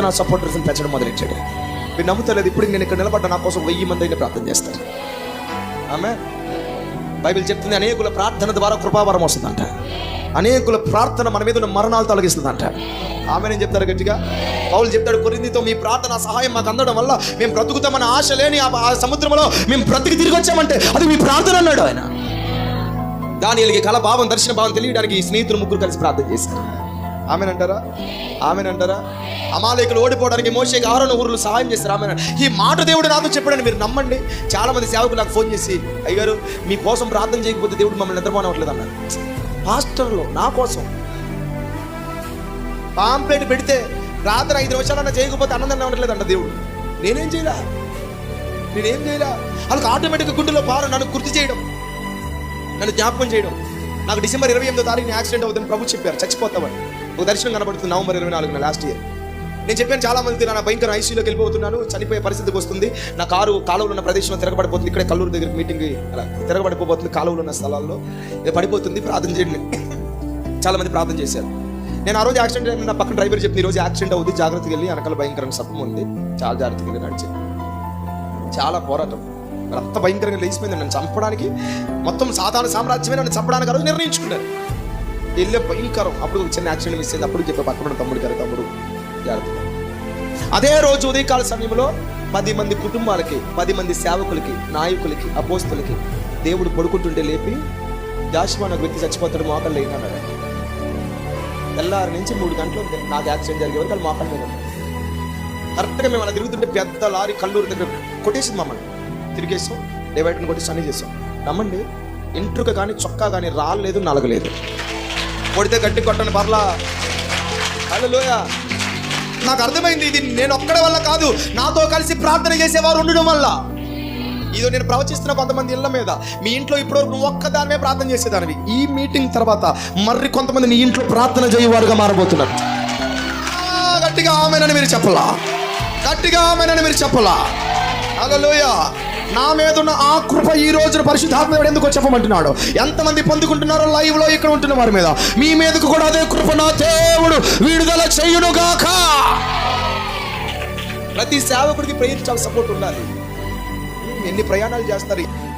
నా సపోర్టర్స్ని పెంచడం మొదలెట్టాడు. మీరు నమ్ముతలేదు ఇప్పుడు నేను ఇక్కడ నిలబడ్డ నా కోసం వెయ్యి మంది అయినా ప్రార్థన చేస్తారు. ఆమె బైబిల్ చెప్తుంది అనేకుల ప్రార్థన ద్వారా కృపావరం వస్తుందంట. అనేకుల ప్రార్థన మన మీద ఉన్న మరణాలు తొలగిస్తుందంట. ఆమె నేను చెప్తారు గట్టిగా? పౌలు చెప్తాడు కొరిందితో మీ ప్రార్థన సహాయం మాకు అందడం వల్ల మేము బ్రతుకుతామన్న ఆశ లేని ఆ సముద్రంలో మేము బ్రతికి తిరిగి వచ్చామంటే అది మీ ప్రార్థన అన్నాడు ఆయన. దాని కళ భావం దర్శన భావం తెలియడానికి ఈ స్నేహితులు ముగ్గురు కలిసి ప్రార్థన చేశారు. ఆమెనంటారా? ఆమెనంటారా? అమాలేకులు ఓడిపోవడానికి మోసేకి ఆరోన ఊర్లు సహాయం చేస్తారు ఆమె ఈ మాట దేవుడు నాతో చెప్పాడని మీరు నమ్మండి. చాలా మంది సేవకులు నాకు ఫోన్ చేసి అయ్యారు మీ కోసం ప్రార్థన చేయకపోతే దేవుడు మమ్మల్ని నిద్రపోనట్లేదు అన్నారు. పాస్టర్లో నా కోసం. పాంప్లెట్ పెడితే రాత్రి ఐదు నిమిషాలన్నా చేయకపోతే అన్నం ఉండట్లేదు అన్న దేవుడు. నేనేం చేయలా? నేనేం చేయలా? వాళ్ళకి ఆటోమేటిక్గా గుండెలో పారు నన్ను గుర్తు చేయడం నన్ను జ్ఞాపకం చేయడం. నాకు డిసెంబర్ ఇరవై ఎనిమిదో తారీఖున యాక్సిడెంట్ అవుతుంది ప్రభు చెప్పారు. చచ్చిపోతామని ఒక దర్శనం కనబడుతుంది నవంబర్ ఇరవై నాలుగున లాస్ట్ ఇయర్ నేను చెప్పాను చాలా మంది నా భయంకర ఐసీయూలోకి వెళ్ళిపోతున్నాను చనిపోయే పరిస్థితికి వస్తుంది. నా కారు కాలువలో ఉన్న ప్రదేశంలో తిరగబడిపోతుంది. ఇక్కడే కల్లూరు దగ్గర మీటింగ్ అలా తిరగబడిపోతుంది కాలువలో ఉన్న స్థలాల్లో. ఇది పడిపోతుంది ప్రార్థన చేయండి. చాలా మంది ప్రార్థన చేశారు. నేను ఆ రోజు యాక్సిడెంట్ అయిన నా పక్కన డ్రైవర్ చెప్పింది ఈ రోజు యాక్సిడెంట్ అవుతుంది జాగ్రత్తగా వెళ్ళి వెనకాల భయంకరంగా సప్పం ఉంది చాలా జాగ్రత్తగా వెళ్ళి నడిచి. చాలా పోరాటం. అంత భయంకరంగా లేచిపోయింది నన్ను చంపడానికి. మొత్తం సాధారణ సామ్రాజ్యమే నన్ను చంపడానికి ఆ రోజు నిర్ణయించుకున్నారు. వెళ్ళే భయంకరం. అప్పుడు చిన్న యాక్సిడెంట్ మిస్ అయింది. అప్పుడు చెప్పే పక్కన తమ్ముడు గారు తమ్ముడు జాగ్రత్త. అదే రోజు ఉదయకాల సమయంలో పది మంది కుటుంబాలకి పది మంది సేవకులకి నాయకులకి అపోస్తులకి దేవుడు పడుకుంటుంటే లేపి జాషువా నాకు వ్యక్తి చచ్చిపోతాడు మోకాళ్ళు అయినాడు తెల్లారి నుంచి మూడు గంటలు నాకు యాక్సిడెంట్ జరిగే వరకు వాళ్ళు మోకాళ్ళు మీద కరెక్ట్గా మేము అలా తిరుగుతుంటే పెద్ద లారీ కల్లూరు దగ్గర కొట్టేసింది మమ్మల్ని. తిరిగేసాం. డివైడర్ని కొట్టేసి అన్నీ చేసాం. రమ్మండి. ఇంట్రుక కానీ చొక్కా కానీ రాలేదు నలగలేదు. కొడితే గట్టి కొట్టని పర్లా. హలోయ నాకు అర్థమైంది ఇది నేను ఒక్కడ వల్ల కాదు నాతో కలిసి ప్రార్థన చేసేవారు ఉండడం వల్ల ఇదో నేను ప్రవచిస్తున్న కొంతమంది ఇళ్ళ మీద. మీ ఇంట్లో ఇప్పుడు నువ్వు ఒక్కదానివే ప్రార్థన చేసేదానివి. ఈ మీటింగ్ తర్వాత మరి కొంతమంది నీ ఇంట్లో ప్రార్థన చేయవారుగా మారబోతున్నారు. గట్టిగా ఆమెనని మీరు చెప్పలా. గట్టిగా ఆమెనని మీరు చెప్పలా. హల్లెలూయా. నా మీద ఉన్న ఆ కృప ఈ రోజున పరిశుద్ధాత్మ ఎందుకు చెప్పమంటున్నాడు? ఎంతమంది పొందుకుంటున్నారో లైవ్లో ఇక్కడ ఉంటున్న వారి మీద. మీ మీదకు కూడా అదే కృప నా దేవుడు విడుదల చేయునుగాక. ప్రతి సేవకుడికి ప్రయత్నించాలి చాలా సపోర్ట్ ఉండాలి. ఎన్ని ప్రయాణాలు చేస్తారు?